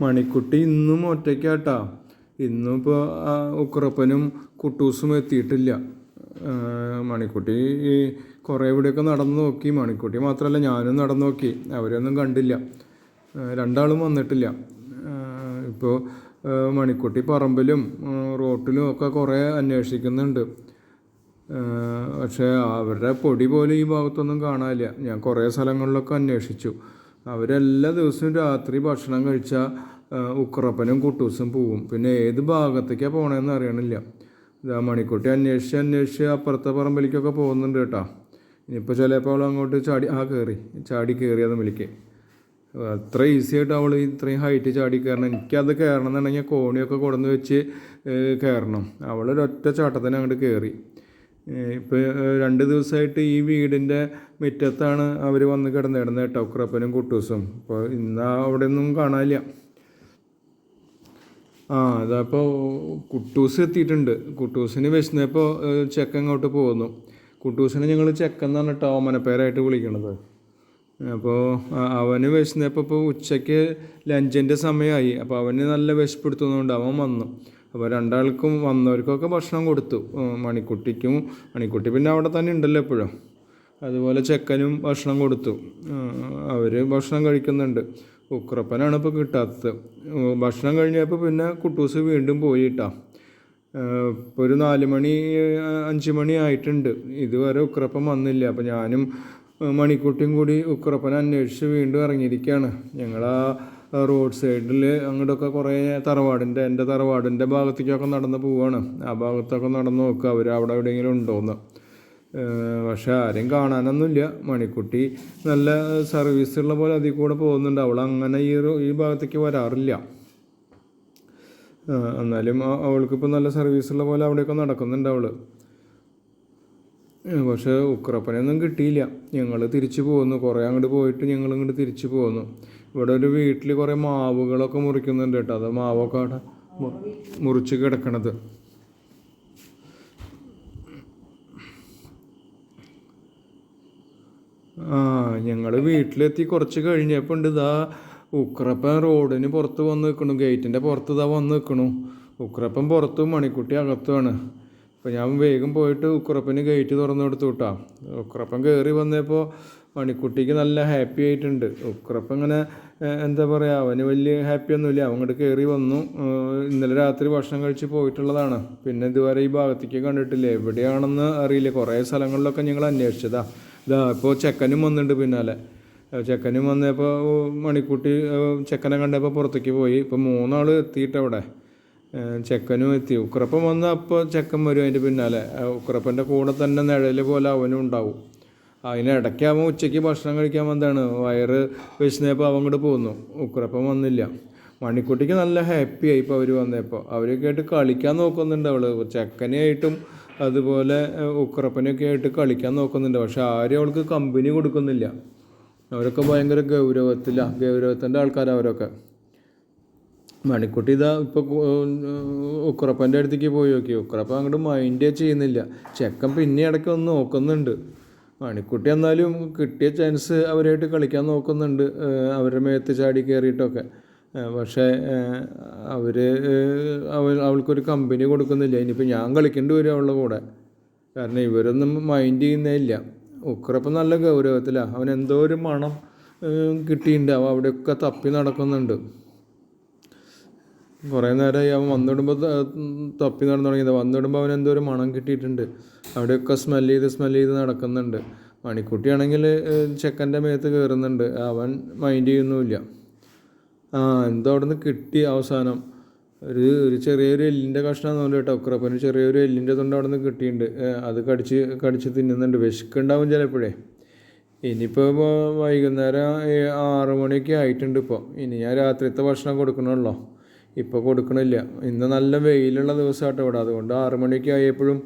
മണിക്കുട്ടി ഇന്നും ഒറ്റയ്ക്കാട്ടാ. ഇന്നും ഇപ്പോൾ ഉക്രപ്പനും കുട്ടൂസും എത്തിയിട്ടില്ല. മണിക്കുട്ടി ഈ കുറേ ഇവിടെയൊക്കെ നടന്നു നോക്കി. മണിക്കുട്ടി മാത്രമല്ല ഞാനും നടന്നു നോക്കി. അവരെയൊന്നും കണ്ടില്ല. രണ്ടാളും വന്നിട്ടില്ല. ഇപ്പോൾ മണിക്കുട്ടി പറമ്പിലും റോട്ടിലും ഒക്കെ കുറേ അന്വേഷിക്കുന്നുണ്ട്. പക്ഷേ അവരുടെ പൊടി പോലും ഈ ഭാഗത്തൊന്നും കാണാനില്ല. ഞാൻ കുറേ സ്ഥലങ്ങളിലൊക്കെ അന്വേഷിച്ചു. അവരെല്ലാ ദിവസവും രാത്രി ഭക്ഷണം കഴിച്ചാൽ ഉക്രപ്പനും കുട്ടൂസും പോവും. പിന്നെ ഏത് ഭാഗത്തേക്കാണ് പോകണമെന്ന് അറിയണില്ല. ഇതാ മണിക്കുട്ടി അന്വേഷിച്ച് അന്വേഷിച്ച് അപ്പുറത്തെ പറമ്പിലേക്കൊക്കെ പോകുന്നുണ്ട് കേട്ടോ. ഇനിയിപ്പോൾ ചിലപ്പോൾ അവൾ അങ്ങോട്ട് ചാടി ആ കയറി ചാടി കയറി അത് വിളിക്ക്. അത്ര ഈസി ആയിട്ട് അവൾ ഇത്രയും ഹൈറ്റ് ചാടി കയറണം. എനിക്കത് കയറണം എന്നുണ്ടെങ്കിൽ കോണിയൊക്കെ കൊടുന്ന് വെച്ച് കയറണം. അവളൊരൊറ്റ ചാട്ടത്തിന് അങ്ങോട്ട് കയറി ഇപ്പോൾ രണ്ട് ദിവസമായിട്ട് ഈ വീടിന്റെ മുറ്റത്താണ് അവർ വന്ന് കിടന്നിടുന്നത് കേട്ടോ ഉക്രപ്പനും കുട്ടൂസും. അപ്പോൾ ഇന്ന് അവിടെ ഒന്നും കാണാനില്ല. ആ അതപ്പോൾ കുട്ടൂസ് എത്തിയിട്ടുണ്ട്. കുട്ടൂസിന് വിശന്നപ്പോൾ ചെക്കൻ അങ്ങോട്ട് പോകുന്നു. കുട്ടൂസിനെ ഞങ്ങൾ ചെക്കൻ എന്നാണ് കേട്ടോ ഓമനപ്പേരായിട്ട് വിളിക്കണത്. അപ്പോൾ അവന് വിശന്നപ്പോൾ ഇപ്പോൾ ഉച്ചയ്ക്ക് ലഞ്ചിന്റെ സമയമായി അപ്പോൾ അവന് നല്ല വിശപ്പെടുത്തുന്നതുകൊണ്ട് അവൻ വന്നു. അപ്പോൾ രണ്ടാൾക്കും വന്നവർക്കൊക്കെ ഭക്ഷണം കൊടുത്തു. മണിക്കുട്ടിക്കും മണിക്കുട്ടി പിന്നെ അവിടെ തന്നെ ഉണ്ടല്ലോ എപ്പോഴും. അതുപോലെ ചെക്കനും ഭക്ഷണം കൊടുത്തു. അവർ ഭക്ഷണം കഴിക്കുന്നുണ്ട്. ഉക്രപ്പനാണ് ഇപ്പോൾ കിട്ടാത്തത്. ഭക്ഷണം കഴിഞ്ഞപ്പോൾ പിന്നെ കുട്ടൂസ് വീണ്ടും പോയിട്ടാ. ഇപ്പോൾ ഒരു നാല് മണി അഞ്ച് മണി ആയിട്ടുണ്ട്. ഇതുവരെ ഉക്രപ്പൻ വന്നില്ല. അപ്പോൾ ഞാനും മണിക്കുട്ടിയും കൂടി ഉക്രപ്പനെ അന്വേഷിച്ച് വീണ്ടും ഇറങ്ങിയിരിക്കുകയാണ് ഞങ്ങൾ ആ റോഡ് സൈഡിൽ അങ്ങോട്ടൊക്കെ കുറേ തറവാടിന്റെ എന്റെ തറവാടിന്റെ ഭാഗത്തേക്കൊക്കെ നടന്ന് പോവാണ്. ആ ഭാഗത്തൊക്കെ നടന്ന് നോക്കുക അവർ അവിടെ എവിടെയെങ്കിലും ഉണ്ടോയെന്ന് പക്ഷെ ആരെയും കാണാനൊന്നുമില്ല. മണിക്കുട്ടി നല്ല സർവീസ് ഉള്ള പോലെ അതിൽ കൂടെ പോകുന്നുണ്ട്. അവൾ അങ്ങനെ ഈ ഈ ഭാഗത്തേക്ക് വരാറില്ല. എന്നാലും അവൾക്കിപ്പോൾ നല്ല സർവീസ് ഉള്ള പോലെ അവിടെയൊക്കെ നടക്കുന്നുണ്ട് അവൾ പക്ഷേ ഉക്രപ്പനെയൊന്നും കിട്ടിയില്ല. ഞങ്ങൾ തിരിച്ചു പോന്നു. കുറേ അങ്ങോട്ട് പോയിട്ട് ഞങ്ങൾ ഇങ്ങോട്ട് തിരിച്ചു പോന്നു. ഇവിടെ ഒരു വീട്ടിൽ കുറേ മാവുകളൊക്കെ മുറിക്കുന്നുണ്ട് കേട്ടോ. അത് മാവൊക്കെ അവിടെ മുറിച്ച് കിടക്കണത്. ആ ഞങ്ങൾ വീട്ടിലെത്തി കുറച്ച് കഴിഞ്ഞപ്പോൾ ഉണ്ട് ഇതാ ഉക്രപ്പൻ റോഡിന് പുറത്ത് വന്ന് നിൽക്കണു ഗേറ്റിന്റെ പുറത്ത് ഇതാ വന്ന് നിൽക്കണു ഉക്രപ്പൻ പുറത്തും മണിക്കുട്ടി അകത്തുമാണ് അപ്പോൾ ഞാൻ വേഗം പോയിട്ട് ഉക്കുറപ്പന് ഗേറ്റ് തുറന്നു കൊടുത്തു കേട്ടോ ഉക്രപ്പൻ കയറി വന്നപ്പോൾ മണിക്കുട്ടിക്ക് നല്ല ഹാപ്പി ആയിട്ടുണ്ട്. ഉക്രപ്പൻ ഇങ്ങനെ എന്താ പറയുക അവന് വലിയ ഹാപ്പി ഒന്നുമില്ല. അവൻ ഇങ്ങോട്ട് കയറി വന്നു. ഇന്നലെ രാത്രി ഭക്ഷണം കഴിച്ച് പോയിട്ടുള്ളതാണ്. പിന്നെ ഇതുവരെ ഈ ഭാഗത്തേക്ക് കണ്ടിട്ടില്ല? എവിടെയാണെന്ന് അറിയില്ല. കുറേ സ്ഥലങ്ങളിലൊക്കെ ഞങ്ങൾ അന്വേഷിച്ചതാ. ഇതാ ഇപ്പോൾ ചെക്കനും വന്നിട്ടുണ്ട് പിന്നാലെ. ചെക്കനും വന്നപ്പോൾ മണിക്കുട്ടി ചെക്കനെ കണ്ടപ്പോൾ പുറത്തേക്ക് പോയി. ഇപ്പോൾ മൂന്നാൾ എത്തിയിട്ട് അവിടെ ഏഹ് ചെക്കനും എത്തി. ഉക്രപ്പൻ വന്ന് അപ്പോൾ ചെക്കൻ വരും അതിന്റെ പിന്നാലെ. ഉക്രപ്പന്റെ കൂടെ തന്നെ നിഴൽ പോലെ അവനും ഉണ്ടാവും. അതിനിടയ്ക്കാവുമ്പോൾ ഉച്ചയ്ക്ക് ഭക്ഷണം കഴിക്കാൻ വന്നതാണ്. വയറ് വിശന്നപ്പോൾ അവൻ കൂടെ പോന്നു. ഉക്രപ്പൻ വന്നില്ല. മണിക്കുട്ടിക്ക് നല്ല ഹാപ്പിയായി ഇപ്പോൾ അവർ വന്നപ്പോൾ അവരൊക്കെ ആയിട്ട് കളിക്കാൻ നോക്കുന്നുണ്ട് അവൾ ചെക്കനെയായിട്ടും അതുപോലെ ഉക്രപ്പനെയൊക്കെ ആയിട്ട് കളിക്കാൻ നോക്കുന്നുണ്ട്. പക്ഷെ ആരും അവൾക്ക് കമ്പനി കൊടുക്കുന്നില്ല. അവരൊക്കെ ഭയങ്കര ഗൗരവത്തിലാണ് ഗൗരവത്തിന്റെ ആൾക്കാരവരൊക്കെ മണിക്കുട്ടി ഇതാ ഇപ്പോൾ ഉക്രപ്പന്റെ അടുത്തേക്ക് പോയി നോക്കി. ഉക്രപ്പ അങ്ങോട്ട് മൈൻഡേ ചെയ്യുന്നില്ല. ചെക്കൻ പിന്നെ ഇടയ്ക്ക് ഒന്ന് നോക്കുന്നുണ്ട്. മണിക്കുട്ടി എന്നാലും കിട്ടിയ ചാൻസ് അവരായിട്ട് കളിക്കാൻ നോക്കുന്നുണ്ട്. അവരുടെ മേത്ത് ചാടി കയറിയിട്ടൊക്കെ പക്ഷേ അവർ അവൾ അവൾക്കൊരു കമ്പനി കൊടുക്കുന്നില്ല. ഇനിയിപ്പോൾ ഞാൻ കളിക്കേണ്ടി വരും അവളുടെ കൂടെ. കാരണം ഇവരൊന്നും മൈൻഡ് ചെയ്യുന്നേ ഇല്ല. ഉക്രപ്പം നല്ല ഗൗരവത്തിലാണ് അവൻ എന്തോ ഒരു മണം കിട്ടിയിട്ടുണ്ട് അവൻ അവിടെയൊക്കെ തപ്പി നടക്കുന്നുണ്ട്. കുറേ നേരമായി അവൻ വന്നിടുമ്പോൾ തപ്പി നടന്നു തുടങ്ങിയത്. വന്നിടുമ്പോൾ അവൻ എന്തോ ഒരു മണം കിട്ടിയിട്ടുണ്ട്. അവിടെയൊക്കെ സ്മെല്ല് ചെയ്ത് സ്മെല്ല് ചെയ്ത് നടക്കുന്നുണ്ട്. മണിക്കുട്ടിയാണെങ്കിൽ ചെക്കന്റെ മേത്ത് കയറുന്നുണ്ട് അവൻ മൈൻഡ് ചെയ്യുന്നുമില്ല. ആ എന്തോ അവിടെ നിന്ന് കിട്ടി അവസാനം. ഒരു ഒരു ചെറിയൊരു എല്ലിന്റെ കഷ്ണം തോന്നുന്നു കേട്ടോ. ഉക്രപ്പന് ചെറിയൊരു എല്ലിന്റെ തൊണ്ട് അവിടെ നിന്ന് കിട്ടിയിട്ടുണ്ട് അത് കടിച്ച് കടിച്ച് തിന്നുന്നുണ്ട്. വിശക്കുണ്ടാവും ചിലപ്പോഴേ. ഇനിയിപ്പോൾ വൈകുന്നേരം ആറ് മണിയൊക്കെ ആയിട്ടുണ്ട് ഇപ്പോൾ ഇനി ഞാൻ രാത്രിത്തെ ഭക്ഷണം കൊടുക്കണമല്ലോ. ഇപ്പോൾ കൊടുക്കണില്ല. ഇന്ന് നല്ല വെയിലുള്ള ദിവസമാട്ടോ ഇവിടെ. അതുകൊണ്ട് ആറ് മണിയൊക്കെ ആയപ്പോഴും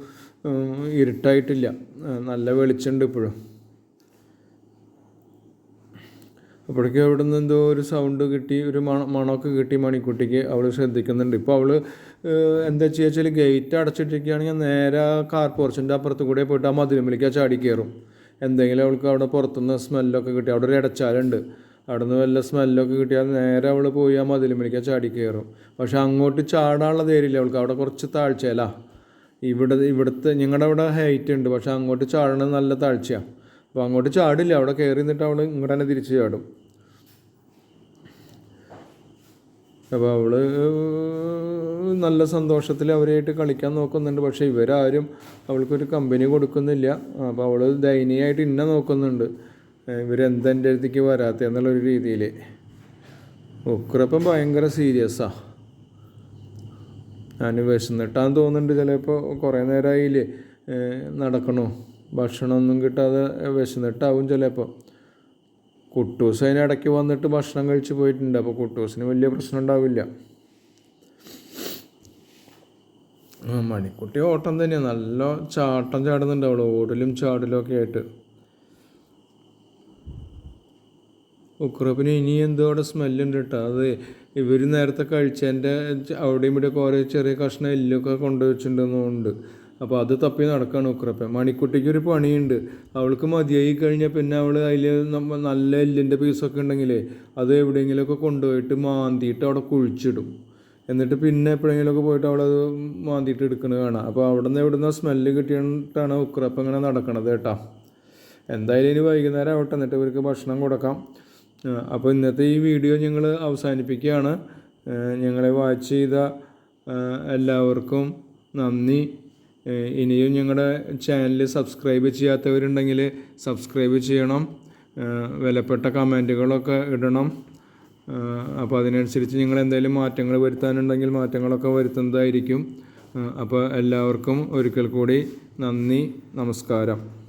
ഇരുട്ടായിട്ടില്ല. നല്ല വെളിച്ചുണ്ട് ഇപ്പോഴും. അപ്പോഴേക്കും അവിടെ നിന്ന് എന്തോ ഒരു സൗണ്ട് കിട്ടി ഒരു മണ മണമൊക്കെ കിട്ടി മണിക്കുട്ടിക്ക്. അവൾ ശ്രദ്ധിക്കുന്നുണ്ട്. ഇപ്പോൾ അവൾ എന്താ ചെയ്യുക വെച്ചാൽ ഗേറ്റ് അടച്ചിട്ടിരിക്കുകയാണെങ്കിൽ നേരെ കാർ പോർച്ചിന്റെ അപ്പുറത്ത് കൂടെ പോയിട്ട് ആ മതിലുമ്പിലേക്ക് ചാടി കയറും എന്തെങ്കിലും അവൾക്ക് അവിടെ പുറത്തുനിന്ന് സ്മെല്ലൊക്കെ കിട്ടി. അവിടെ ഒരു ഇടച്ചാലുണ്ട്. അവിടെ വല്ല സ്മെല്ലൊക്കെ കിട്ടിയാൽ നേരെ അവൾ പോയി ആ മതിലുമണിക്കാൻ ചാടി കയറും പക്ഷെ അങ്ങോട്ട് ചാടാനുള്ള ധൈര്യമില്ല. അവൾക്ക് അവിടെ കുറച്ച് താഴ്ചയല്ല. ഇവിടെ ഇവിടുത്തെ ഞങ്ങളുടെ അവിടെ ഹൈറ്റ് ഉണ്ട്. പക്ഷെ അങ്ങോട്ട് ചാടണത് നല്ല താഴ്ചയാണ് അപ്പോൾ അങ്ങോട്ട് ചാടില്ല. അവിടെ കയറി നിന്നിട്ട് അവൾ ഇങ്ങോട്ട് തന്നെ തിരിച്ച് ചാടും. അപ്പോൾ അവൾ നല്ല സന്തോഷത്തിൽ അവരായിട്ട് കളിക്കാൻ നോക്കുന്നുണ്ട്. പക്ഷേ ഇവരാരും അവൾക്കൊരു കമ്പനി കൊടുക്കുന്നില്ല. അപ്പോൾ അവൾ ദയനീയമായിട്ട് ഇന്നെ നോക്കുന്നുണ്ട്. ഇവരെന്തെന്റെ അടുത്തേക്ക് വരാത്ത എന്നുള്ളൊരു രീതിയിൽ ഉക്രപ്പം ഭയങ്കര സീരിയസാണ് ഞാൻ വിശന്നിട്ടാന്ന് തോന്നുന്നുണ്ട് ചിലപ്പോൾ കുറേ നേരമായില്ലേ നടക്കണു. ഭക്ഷണമൊന്നും കിട്ടാതെ വിശന്നിട്ടാവും ചിലപ്പോൾ കുട്ടൂസ് അതിനിടയ്ക്ക് വന്നിട്ട് ഭക്ഷണം കഴിച്ച് പോയിട്ടുണ്ട് അപ്പോൾ കുട്ടൂസിന് വലിയ പ്രശ്നം ഉണ്ടാവില്ല മണിക്കുട്ടി ഓട്ടം തന്നെയാണ് നല്ല ചാട്ടം ചാടുന്നുണ്ട് അവൾ ഓടലും ചാടലും ഒക്കെ ആയിട്ട്. ഉക്രപ്പിന് ഇനി എന്തോ അവിടെ സ്മെല്ലുണ്ട് കേട്ടോ അത് ഇവർ നേരത്തെ കഴിച്ചതിന്റെ അവിടെയും ഇവിടെ ഓരോ ചെറിയ കഷ്ണം എല്ലൊക്കെ കൊണ്ടുവച്ചിട്ടുണ്ടെന്നുണ്ട്. അപ്പോൾ അത് തപ്പി നടക്കുകയാണ് ഉക്രപ്പൻ മണിക്കുട്ടിക്ക് ഒരു പണിയുണ്ട്. അവൾക്ക് മതിയായി കഴിഞ്ഞാൽ പിന്നെ അവൾ അതിൽ നല്ല എല്ലിന്റെ പീസൊക്കെ ഉണ്ടെങ്കിലേ അത് എവിടെയെങ്കിലുമൊക്കെ കൊണ്ടുപോയിട്ട് മാന്തിയിട്ട് അവിടെ കുഴിച്ചിടും. എന്നിട്ട് പിന്നെ എപ്പോഴെങ്കിലുമൊക്കെ പോയിട്ട് അവളത് മാന്തിയിട്ട് എടുക്കുന്നത് കാണാം. അപ്പോൾ അവിടെ നിന്ന് എവിടെ നിന്ന് സ്മെല്ല് കിട്ടിയിട്ടാണ് ഉക്രപ്പം ഇങ്ങനെ നടക്കണത് കേട്ടോ. എന്തായാലും ഇനി വൈകുന്നേരം ആവട്ടെ. എന്നിട്ട് ഇവർക്ക് ഭക്ഷണം കൊടുക്കാം. അപ്പോൾ ഇന്നത്തെ ഈ വീഡിയോ ഞങ്ങൾ അവസാനിപ്പിക്കുകയാണ്. ഞങ്ങളെ വാച്ച് ചെയ്ത എല്ലാവർക്കും നന്ദി. ഇനിയും ഞങ്ങളുടെ ചാനൽ സബ്സ്ക്രൈബ് ചെയ്യാത്തവരുണ്ടെങ്കിൽ സബ്സ്ക്രൈബ് ചെയ്യണം. വിലപ്പെട്ട കമന്റുകളൊക്കെ ഇടണം. അപ്പോൾ അതിനനുസരിച്ച് നിങ്ങൾ എന്തെങ്കിലും മാറ്റങ്ങൾ വരുത്താനുണ്ടെങ്കിൽ മാറ്റങ്ങളൊക്കെ വരുത്തുന്നതായിരിക്കും. അപ്പോൾ എല്ലാവർക്കും ഒരിക്കൽ കൂടി നന്ദി നമസ്കാരം.